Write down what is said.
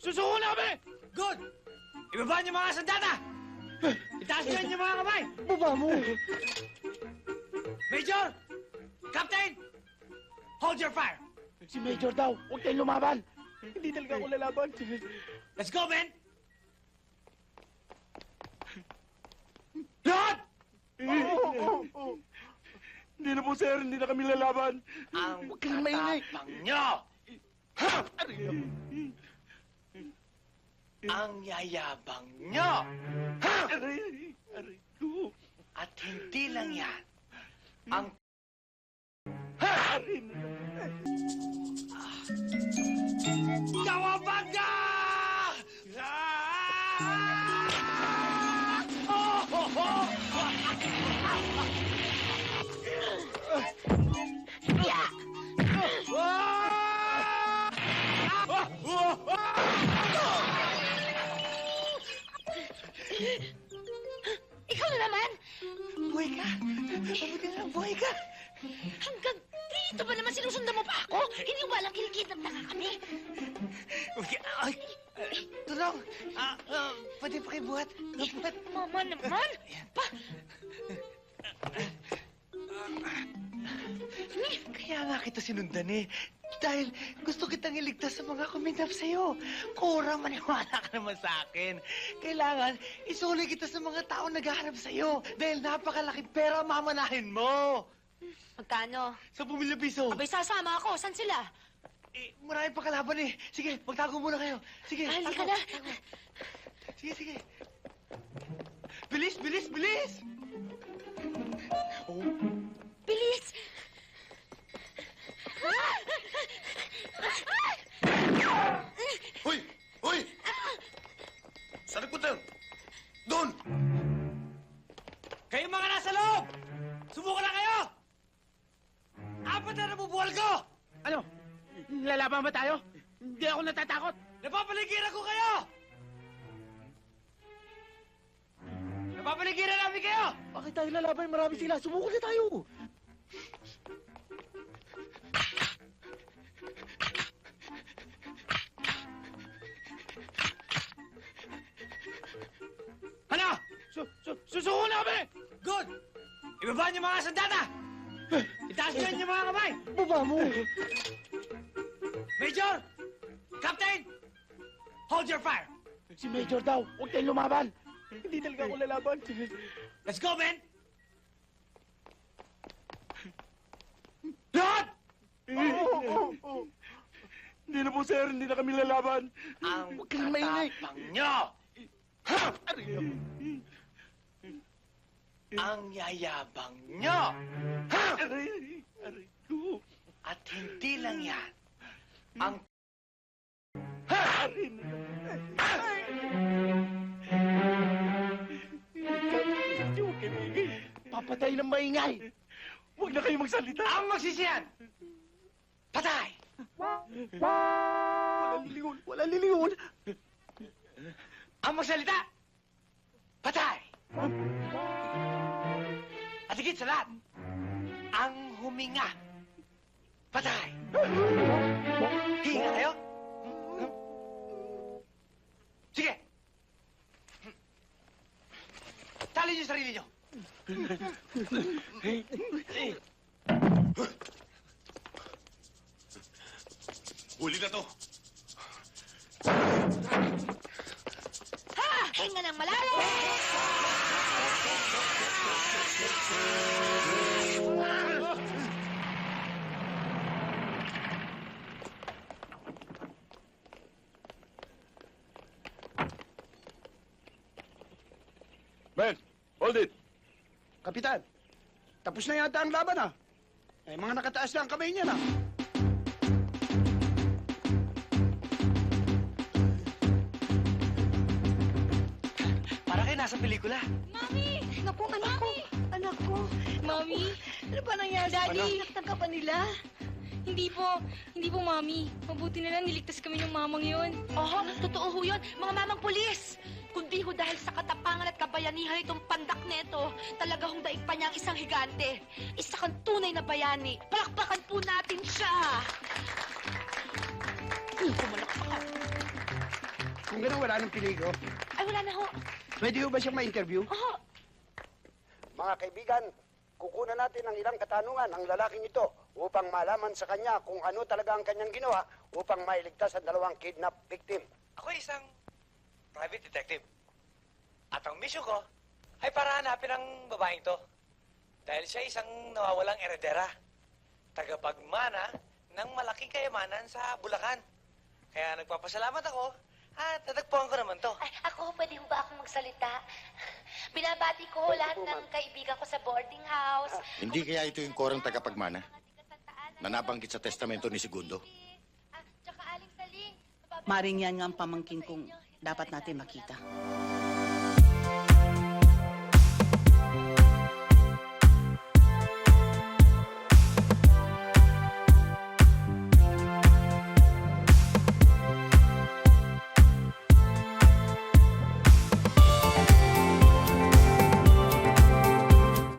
Susuko na kami! Good! Ibaba niyo mga sandata! Itaas niyo yung mga kamay! Baba mo! Major! Captain! Hold your fire! Si Major daw, huwag tayong lumaban! Hindi talaga ako lalaban. Let's go, men! Lahat! Hindi na po, sir. Hindi na kami lalaban. Ang Huwag kang maingay. tatapang nyo! Ang yayabang nyo! Aray, aray ko. At hindi lang yan. Ang Aray. Kawabanga! Oh, Buhay ka! Mabuti na lang, buhay ka! Hanggang dito ba naman sinusundan mo pa ako? Iniwalang kilikidnap na nga kami. Okay, ay, uh, tulong! Ah, ah, pwede pa kayo buhat? Buhat? Mama naman! Pa! Kaya nga kita sinundan eh. Dahil gusto kitang iligtas sa mga kuminap sa'yo. Kura, maniwala ka naman sa akin. Kailangan isuli kita sa mga tao naghahanap sa'yo. Dahil napakalaki pera mamanahin mo. Magkano? Sa pumilya piso. Abay, sasama ako. Saan sila? Eh, marami pa kalaban eh. Sige, magtago muna kayo. Sige, Ah, halika tago, na. tago. Sige, sige. Bilis, bilis, bilis! Oh, Sumuko na kayo! Apat na nabubuhal ko! Ano? Lalaban ba tayo? Hindi ako natatakot. Napapaligiran ko kayo! Napapaligiran namin kayo! Bakit tayo lalaban? Marami sila. Sumuko na tayo. Ano? Su su susuko na kami! Ibaba niyo mga sandata! Itaas niyo yung mga kamay! Baba mo! Major! Captain! Hold your fire! Si Major daw, huwag tayong lumaban. Hindi talaga ako lalaban. Let's go, men! Lahat! Hindi na po, sir. Hindi na kami lalaban. Ang Huwag kang maingay. tatapang nyo! Ang yayabang nyo! Aray, aray ko. At hindi lang yan. Ang Aray. Huwag kayo maingay. Papatay ng maingay. Huwag na kayo magsalita. ang magsisiyan! Patay! Wala lilingon. Wala lilingon. Ang magsalita! Patay! At higit sa lahat, ang huminga! Patay! Hinga kayo? Sige! Tali niyo sarili niyo! Huli na to! Ha! Hinga ng malalim! Ben, hold it. Kapitan, tapos na yata ang laban ah. Ay, mga nakataas na ang kamay niya na. Para kayo nasa pelikula. Mami! Naku, anak ko! Anak ko! Mami! Ano ba nangyari? Daddy! Ka pa nila? Hindi po. Hindi po, Mami. Mabuti na lang niligtas kami ng mamang yun. Oo, totoo ho yun. Mga mamang pulis! Kundi ho dahil sa katapangan at kabayanihan itong pandak neto, talaga hong daig pa niya ang isang higante. Isa kang tunay na bayani. Palakpakan po natin siya! Hmm, pumalakpakan. Nang gano'n, wala nang peligro. Ay, wala na ho. Pwede ho ba siyang ma-interview? Oo. Mga kaibigan, kukunan natin ng ilang katanungan ang lalaking ito upang malaman sa kanya kung ano talaga ang kanyang ginawa upang mailigtas ang dalawang kidnap victim. Ako isang private detective. At ang mission ko ay para hanapin ang babaeng to. Dahil siya isang nawawalang eredera. Tagapagmana ng malaking kayamanan sa Bulacan. Kaya nagpapasalamat ako at natagpuan ko naman to. Ay, ako, pwede ba akong magsalita? Binabati ko lahat ng kaibigan ko sa boarding house. Hindi kaya ito yung korang tagapagmana? Na nabanggit sa testamento ni Segundo? Ah. Maring yan nga ang pamangkin kong dapat natin makita.